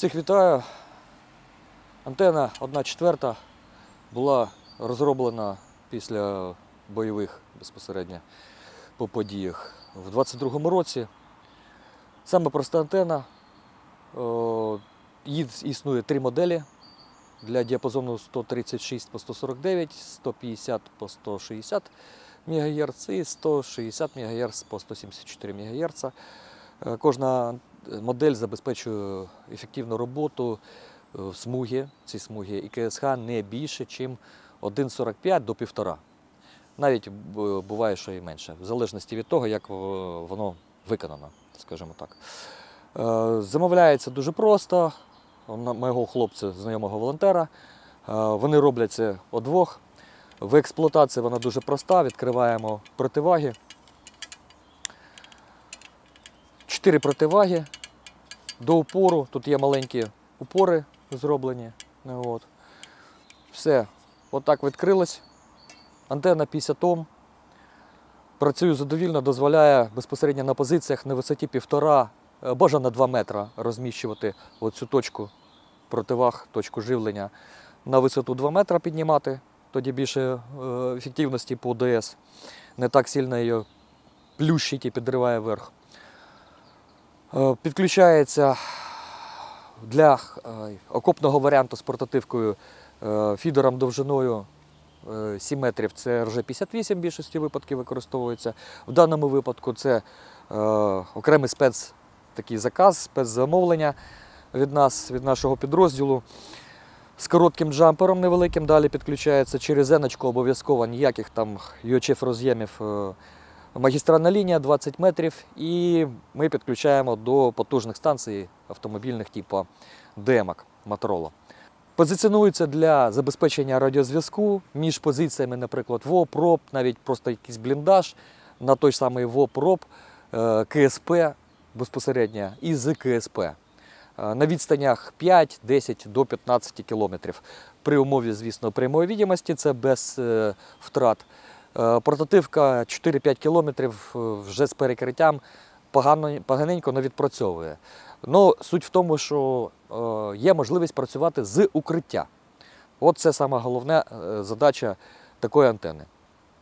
Всіх вітаю. Антена 1 четверта була розроблена після бойових безпосередньо по подіях в 22-му році. Саме проста антена. Її існує три моделі для діапазону 136 по 149, 150 по 160 МГц і 160 МГц по 174 МГц. Е, Кожна модель забезпечує ефективну роботу е, в смуги, ці смуги і КСХ не більше, ніж 1,45 до 1,5. Навіть буває, що і менше, в залежності від того, як е, воно виконано, скажімо так. Е, Замовляється дуже просто. Моєго хлопця, знайомого волонтера. Е, Вони роблять це удвох. В експлуатації вона дуже проста. Відкриваємо противаги. Чотири противаги до упору. Тут є маленькі упори зроблені. От. Все. Отак відкрилось. Антенна 50 Ом. Працюю задовільно, дозволяє безпосередньо на позиціях на висоті 1,5, е, бажано 2 метра розміщувати оцю точку противаг, точку живлення на висоту 2 метра піднімати, тоді більше е, ефективності по ОДС. Не так сильно її плющить і підриває вверх. Е, Підключається для е, окопного варіанту з портативкою е, фідером довжиною е, 7 метрів. Це РЖ-58 в більшості випадків використовується. В даному випадку це окремий спец такий заказ, спецзамовлення від нас, від нашого підрозділу. З коротким джампером невеликим далі підключається через еночку обов'язково ніяких там UHF роз'ємів. Магістральна лінія 20 метрів, і ми підключаємо до потужних станцій автомобільних типу демок Motorola. Позиціонується для забезпечення радіозв'язку між позиціями, наприклад, ВОП, РОП, навіть просто якийсь бліндаж на той самий ВОП, РОП, е, КСП безпосередньо і з КСП. Е, На відстанях 5, 10 до 15 кілометрів. При умові, звісно, прямої відомості це без е, втрат. Е, Портативка 4-5 кілометрів е, вже з перекриттям погано, поганенько не відпрацьовує. Ну, суть в тому, що е, є можливість працювати з укриття. От це сама головна задача такої антени.